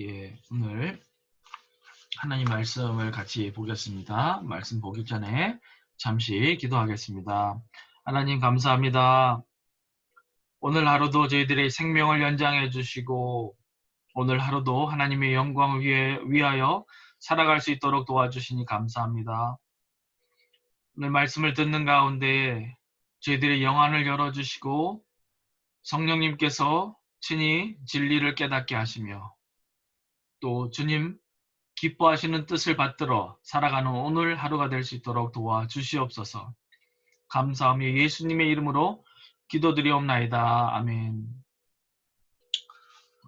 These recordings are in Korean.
예, 오늘 하나님 말씀을 같이 보겠습니다. 말씀 보기 전에 잠시 기도하겠습니다. 하나님 감사합니다. 오늘 하루도 저희들의 생명을 연장해 주시고 오늘 하루도 하나님의 영광을 위해, 위하여 살아갈 수 있도록 도와주시니 감사합니다. 오늘 말씀을 듣는 가운데 저희들의 영안을 열어주시고 성령님께서 친히 진리를 깨닫게 하시며 또 주님 기뻐하시는 뜻을 받들어 살아가는 오늘 하루가 될 수 있도록 도와주시옵소서. 감사하며 예수님의 이름으로 기도드리옵나이다. 아멘.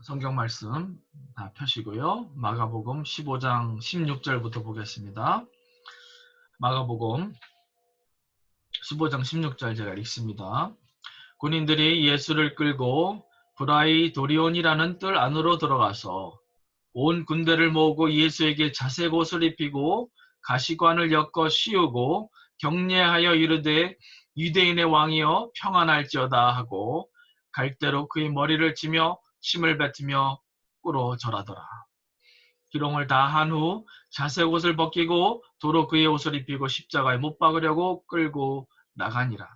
성경 말씀 다 펴시고요. 마가복음 15장 16절부터 보겠습니다. 마가복음 15장 16절 제가 읽습니다. 군인들이 예수를 끌고 브라이 도리온이라는 뜰 안으로 들어가서 온 군대를 모으고 예수에게 자색 옷을 입히고 가시관을 엮어 씌우고 격려하여 이르되 유대인의 왕이여 평안할지어다 하고 갈대로 그의 머리를 치며 침을 뱉으며 꿇어 절하더라. 기롱을 다 한 후 자색 옷을 벗기고 도로 그의 옷을 입히고 십자가에 못 박으려고 끌고 나가니라.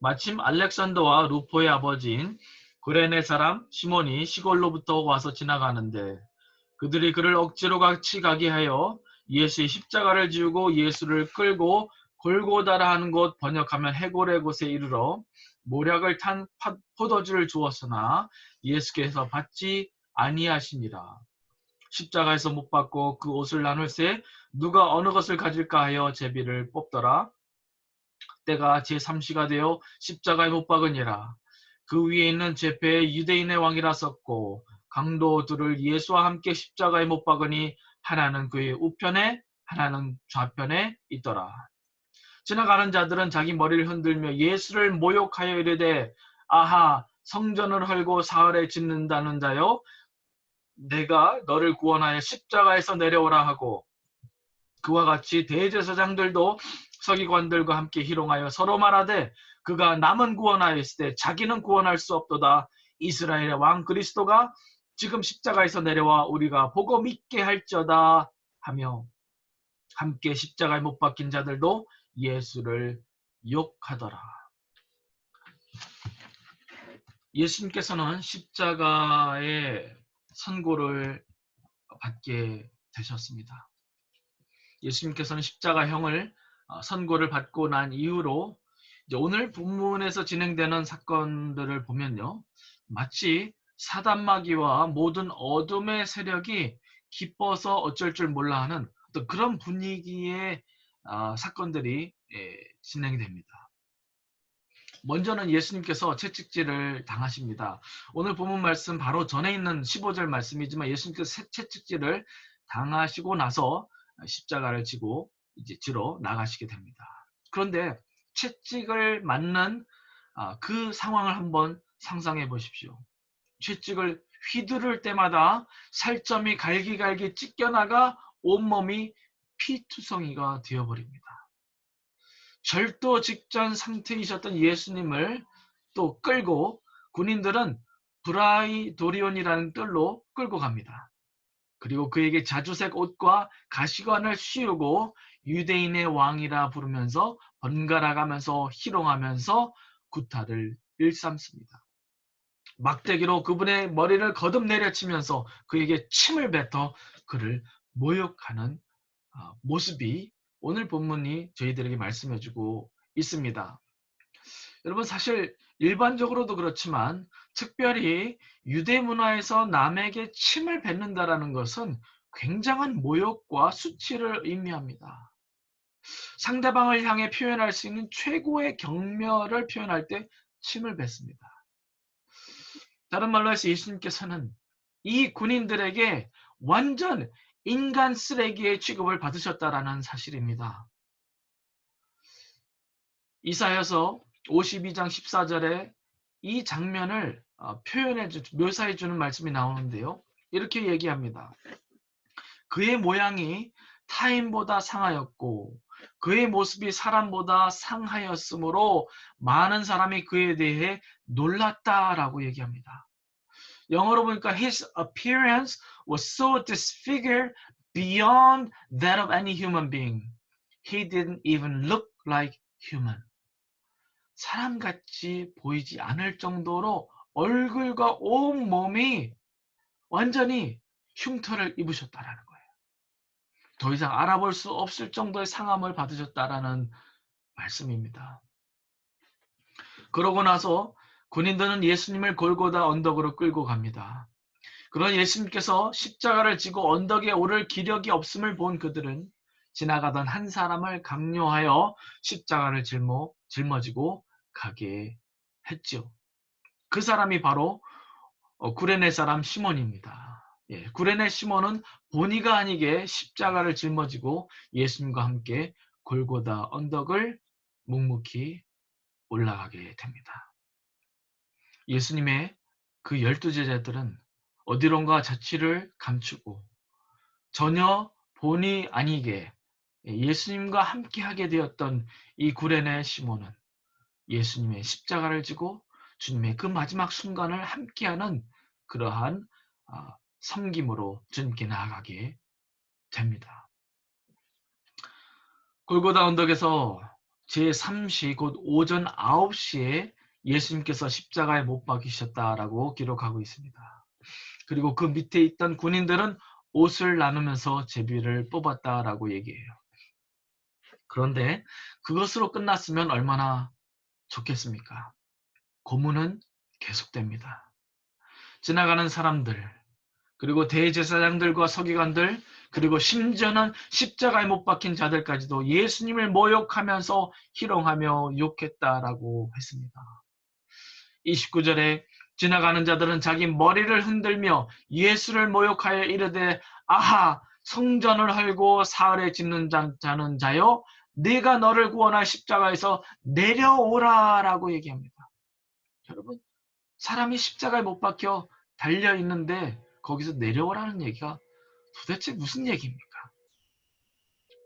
마침 알렉산더와 루포의 아버지인 그레네 사람 시몬이 시골로부터 와서 지나가는데 그들이 그를 억지로 같이 가게 하여 예수의 십자가를 지우고 예수를 끌고 골고다라 하는 곳 번역하면 해골의 곳에 이르러 모략을 탄 포도주를 주었으나 예수께서 받지 아니하시니라. 십자가에서 못 받고 그 옷을 나눌새 누가 어느 것을 가질까 하여 제비를 뽑더라. 때가 제3시가 되어 십자가에 못 박으니라. 그 위에 있는 제페에 유대인의 왕이라 썼고 강도들을 예수와 함께 십자가에 못 박으니 하나는 그의 우편에 하나는 좌편에 있더라. 지나가는 자들은 자기 머리를 흔들며 예수를 모욕하여 이르되 아하 성전을 헐고 사흘에 짓는다는 자여 내가 너를 구원하여 십자가에서 내려오라 하고 그와 같이 대제사장들도 서기관들과 함께 희롱하여 서로 말하되 그가 남은 구원하였을 때 자기는 구원할 수 없도다. 이스라엘의 왕 그리스도가 지금 십자가에서 내려와 우리가 보고 믿게 할지어다 하며 함께 십자가에 못 박힌 자들도 예수를 욕하더라. 예수님께서는 십자가의 선고를 받게 되셨습니다. 예수님께서는 십자가형을 어, 선고를 받고 난 이후로 오늘 본문에서 진행되는 사건들을 보면요. 마치 사단마귀와 모든 어둠의 세력이 기뻐서 어쩔 줄 몰라 하는 어떤 그런 분위기의 아, 사건들이 예, 진행이 됩니다. 먼저는 예수님께서 채찍질을 당하십니다. 오늘 본문 말씀 바로 전에 있는 15절 말씀이지만 예수님께서 채찍질을 당하시고 나서 십자가를 지고 이제 지러 나가시게 됩니다. 그런데 채찍을 맞는 아, 그 상황을 한번 상상해 보십시오. 채찍을 휘두를 때마다 살점이 갈기갈기 찢겨나가 온몸이 피투성이가 되어버립니다. 절도 직전 상태이셨던 예수님을 또 끌고 군인들은 브라이도리온이라는 뜰로 끌고 갑니다. 그리고 그에게 자주색 옷과 가시관을 씌우고 유대인의 왕이라 부르면서 번갈아가면서 희롱하면서 구타를 일삼습니다. 막대기로 그분의 머리를 거듭 내려치면서 그에게 침을 뱉어 그를 모욕하는 아, 모습이 오늘 본문이 저희들에게 말씀해주고 있습니다. 여러분 사실 일반적으로도 그렇지만 특별히 유대 문화에서 남에게 침을 뱉는다라는 것은 굉장한 모욕과 수치를 의미합니다. 상대방을 향해 표현할 수 있는 최고의 경멸을 표현할 때 침을 뱉습니다. 다른 말로 해서 예수님께서는 이 군인들에게 완전 인간 쓰레기의 취급을 받으셨다라는 사실입니다. 이사여서 52장 14절에 이 장면을 어, 표현해 주, 묘사해 주는 말씀이 나오는데요. 이렇게 얘기합니다. 그의 모양이 타인보다 상하였고 그의 모습이 사람보다 상하였으므로 많은 사람이 그에 대해 놀랐다라고 얘기합니다. 영어로 보니까 his appearance was so disfigured beyond that of any human being. He didn't even look like human. 사람같이 보이지 않을 정도로 얼굴과 온 몸이 완전히 흉터를 입으셨다라는 거예요. 더 이상 알아볼 수 없을 정도의 상함을 받으셨다라는 말씀입니다. 그러고 나서 군인들은 예수님을 골고다 언덕으로 끌고 갑니다. 그러나 예수님께서 십자가를 지고 언덕에 오를 기력이 없음을 본 그들은 지나가던 한 사람을 강요하여 십자가를 짊어, 짊어지고 가게 했죠. 그 사람이 바로 어, 구레네 사람 시몬입니다. 예, 구레네 시몬은 본의가 아니게 십자가를 짊어지고 예수님과 함께 골고다 언덕을 묵묵히 올라가게 됩니다. 예수님의 그 열두 제자들은 어디론가 자취를 감추고 전혀 본의 아니게 예수님과 함께 하게 되었던 이 구레네 시몬은 예수님의 십자가를 지고 주님의 그 마지막 순간을 함께하는 그러한 아, 섬김으로 주님께 나아가게 됩니다. 골고다 언덕에서 제3시 곧 오전 9시에 예수님께서 십자가에 못 박히셨다라고 기록하고 있습니다. 그리고 그 밑에 있던 군인들은 옷을 나누면서 제비를 뽑았다라고 얘기해요. 그런데 그것으로 끝났으면 얼마나 좋겠습니까? 고문은 계속됩니다. 지나가는 사람들, 그리고 대제사장들과 서기관들, 그리고 심지어는 십자가에 못 박힌 자들까지도 예수님을 모욕하면서 희롱하며 욕했다라고 했습니다. 29절에 지나가는 자들은 자기 머리를 흔들며 예수를 모욕하여 이르되 아하 성전을 헐고 사흘에 짓는 자는 자여 네가 너를 구원할 십자가에서 내려오라라고 얘기합니다. 여러분 사람이 십자가에 못 박혀 달려 있는데 거기서 내려오라는 얘기가 도대체 무슨 얘기입니까?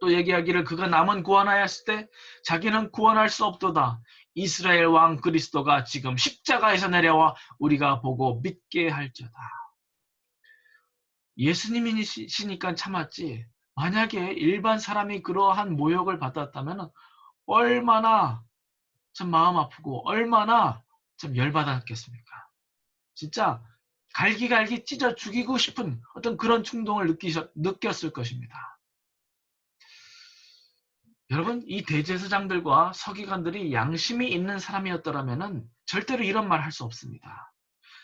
또 얘기하기를 그가 남은 구원하였을 때 자기는 구원할 수 없도다. 이스라엘 왕 그리스도가 지금 십자가에서 내려와 우리가 보고 믿게 할지어다. 예수님이시니까 참았지. 만약에 일반 사람이 그러한 모욕을 받았다면 얼마나 참 마음 아프고 얼마나 참 열받았겠습니까? 진짜 갈기갈기 찢어 죽이고 싶은 어떤 그런 충동을 느끼셨, 느꼈을 것입니다. 여러분, 이 대제사장들과 서기관들이 양심이 있는 사람이었더라면 절대로 이런 말 할 수 없습니다.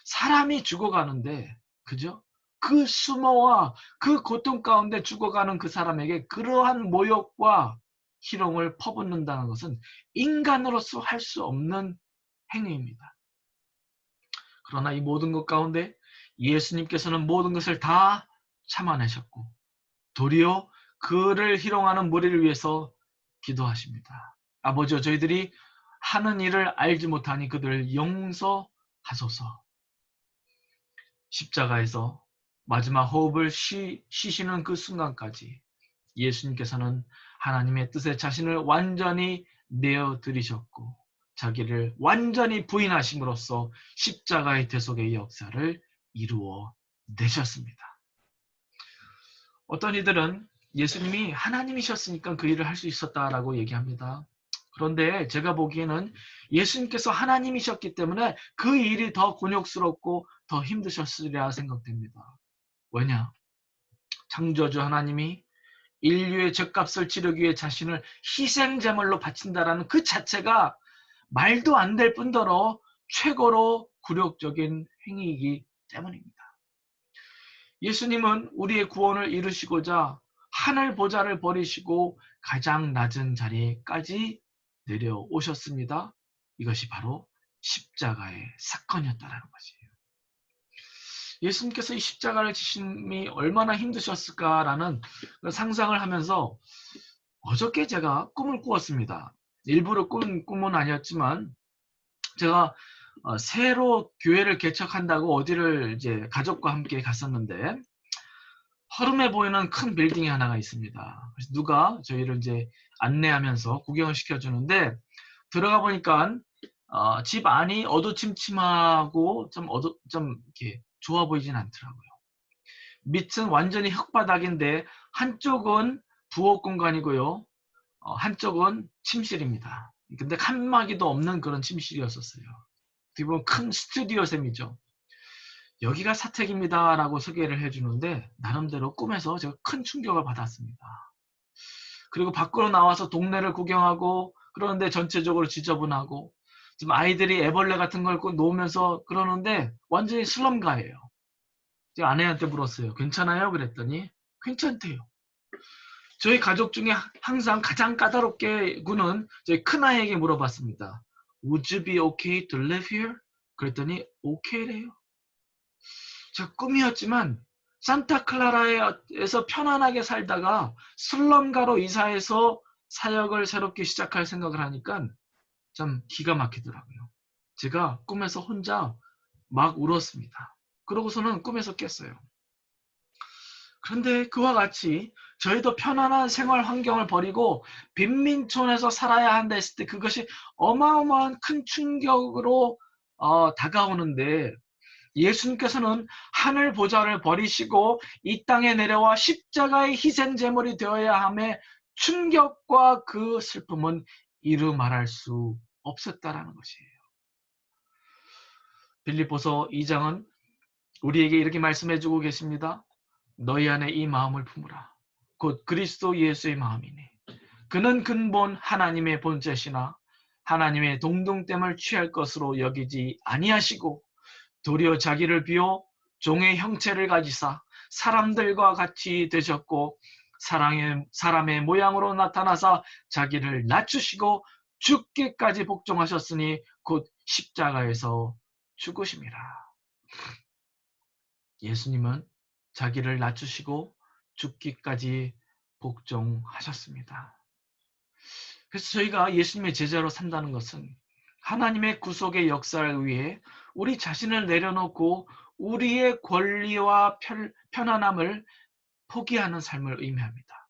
사람이 죽어가는데, 그죠? 그 수모와 그 고통 가운데 죽어가는 그 사람에게 그러한 모욕과 희롱을 퍼붓는다는 것은 인간으로서 할 수 없는 행위입니다. 그러나 이 모든 것 가운데 예수님께서는 모든 것을 다 참아내셨고 도리어 그를 희롱하는 무리를 위해서 기도하십니다. 아버지여 저희들이 하는 일을 알지 못하니 그들을 용서하소서. 십자가에서 마지막 호흡을 쉬, 쉬시는 그 순간까지 예수님께서는 하나님의 뜻에 자신을 완전히 내어드리셨고 자기를 완전히 부인하심으로써 십자가의 대속의 역사를 이루어 내셨습니다. 어떤 이들은 예수님이 하나님이셨으니까 그 일을 할 수 있었다라고 얘기합니다. 그런데 제가 보기에는 예수님께서 하나님이셨기 때문에 그 일이 더 곤욕스럽고 더 힘드셨으리라 생각됩니다. 왜냐? 창조주 하나님이 인류의 죄값을 치르기 위해 자신을 희생제물로 바친다라는 그 자체가 말도 안 될 뿐더러 최고로 굴욕적인 행위이기 때문입니다. 예수님은 우리의 구원을 이루시고자 하늘 보좌를 버리시고 가장 낮은 자리까지 내려오셨습니다. 이것이 바로 십자가의 사건이었다는 것이에요. 예수님께서 이 십자가를 지심이 얼마나 힘드셨을까라는 상상을 하면서 어저께 제가 꿈을 꾸었습니다. 일부러 꾼 꿈은 아니었지만 제가 어, 새로 교회를 개척한다고 어디를 이제 가족과 함께 갔었는데 허름해 보이는 큰 빌딩이 하나가 있습니다. 그래서 누가 저희를 이제 안내하면서 구경을 시켜주는데 들어가 보니까 어, 집 안이 어두침침하고 좀 어두 좀 이렇게 좋아 보이진 않더라고요. 밑은 완전히 흙바닥인데 한쪽은 부엌 공간이고요. 어, 한쪽은 침실입니다. 근데 칸막이도 없는 그런 침실이었었어요. 어떻게 보면 큰 스튜디오 셈이죠. 여기가 사택입니다. 라고 소개를 해주는데 나름대로 꿈에서 제가 큰 충격을 받았습니다. 그리고 밖으로 나와서 동네를 구경하고 그러는데 전체적으로 지저분하고 지금 아이들이 애벌레 같은 걸 놓으면서 그러는데 완전히 슬럼가예요. 제가 아내한테 물었어요. 괜찮아요? 그랬더니 괜찮대요. 저희 가족 중에 항상 가장 까다롭게 구는 저희 큰아이에게 물어봤습니다. Would you be okay to live here? 그랬더니 okay래요. 제가 꿈이었지만 산타클라라에서 편안하게 살다가 슬럼가로 이사해서 사역을 새롭게 시작할 생각을 하니까 참 기가 막히더라고요. 제가 꿈에서 혼자 막 울었습니다. 그러고서는 꿈에서 깼어요. 그런데 그와 같이 저희도 편안한 생활 환경을 버리고 빈민촌에서 살아야 한다 했을 때 그것이 어마어마한 큰 충격으로 어, 다가오는데 예수님께서는 하늘 보좌를 버리시고 이 땅에 내려와 십자가의 희생 제물이 되어야 함에 충격과 그 슬픔은 이루 말할 수 없었다라는 것이에요. 빌립보서 2장은 우리에게 이렇게 말씀해 주고 계십니다. 너희 안에 이 마음을 품으라. 곧 그리스도 예수의 마음이니. 그는 근본 하나님의 본체시나 하나님의 동등됨을 취할 것으로 여기지 아니하시고 도리어 자기를 비워 종의 형체를 가지사 사람들과 같이 되셨고 사랑의, 사람의 모양으로 나타나사 자기를 낮추시고 죽기까지 복종하셨으니 곧 십자가에서 죽으심이라. 예수님은 자기를 낮추시고 죽기까지 복종하셨습니다. 그래서 저희가 예수님의 제자로 산다는 것은 하나님의 구속의 역사를 위해 우리 자신을 내려놓고 우리의 권리와 편안함을 포기하는 삶을 의미합니다.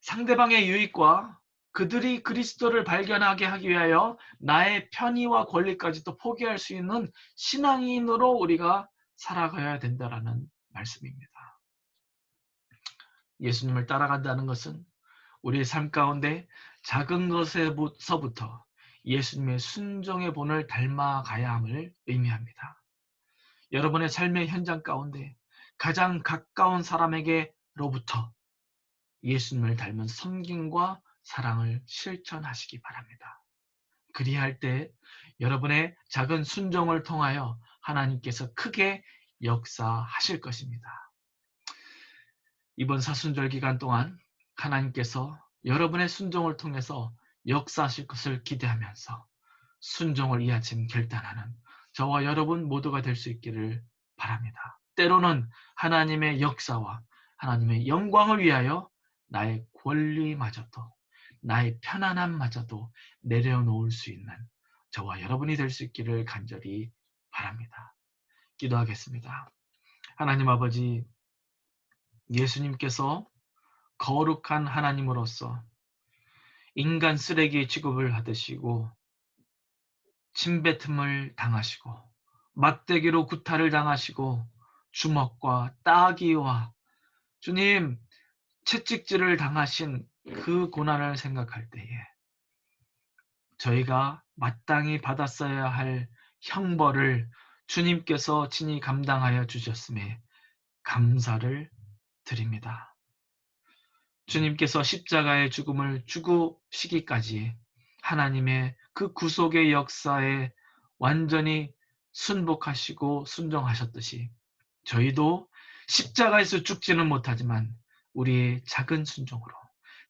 상대방의 유익과 그들이 그리스도를 발견하게 하기 위하여 나의 편의와 권리까지도 포기할 수 있는 신앙인으로 우리가 살아가야 된다라는 말씀입니다. 예수님을 따라간다는 것은 우리의 삶 가운데 작은 것에서부터 예수님의 순종의 본을 닮아가야 함을 의미합니다. 여러분의 삶의 현장 가운데 가장 가까운 사람에게로부터 예수님을 닮은 섬김과 사랑을 실천하시기 바랍니다. 그리할 때 여러분의 작은 순종을 통하여 하나님께서 크게 역사하실 것입니다. 이번 사순절 기간 동안 하나님께서 여러분의 순종을 통해서 역사하실 것을 기대하면서 순종을 이 아침 결단하는 저와 여러분 모두가 될 수 있기를 바랍니다. 때로는 하나님의 역사와 하나님의 영광을 위하여 나의 권리마저도 나의 편안함마저도 내려놓을 수 있는 저와 여러분이 될 수 있기를 간절히 바랍니다. 기도하겠습니다. 하나님 아버지, 예수님께서 거룩한 하나님으로서 인간 쓰레기 취급을 받으시고 침뱉음을 당하시고 막대기로 구타를 당하시고 주먹과 따기와 주님 채찍질을 당하신 그 고난을 생각할 때에 저희가 마땅히 받았어야 할 형벌을 주님께서 친히 감당하여 주셨음에 감사를 드립니다. 주님께서 십자가의 죽음을 죽으시기까지 하나님의 그 구속의 역사에 완전히 순복하시고 순종하셨듯이 저희도 십자가에서 죽지는 못하지만 우리의 작은 순종으로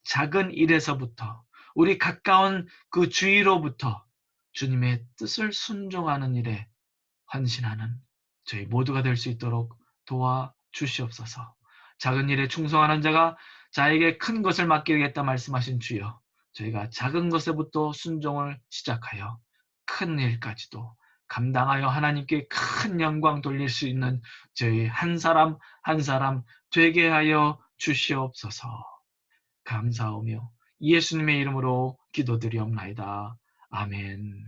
작은 일에서부터 우리 가까운 그 주위로부터 주님의 뜻을 순종하는 일에 헌신하는 저희 모두가 될 수 있도록 도와 주시옵소서. 작은 일에 충성하는 자가 자에게 큰 것을 맡기겠다 말씀하신 주여 저희가 작은 것에부터 순종을 시작하여 큰 일까지도 감당하여 하나님께 큰 영광 돌릴 수 있는 저희 한 사람 한 사람 되게 하여 주시옵소서. 감사하며 예수님의 이름으로 기도드리옵나이다. 아멘.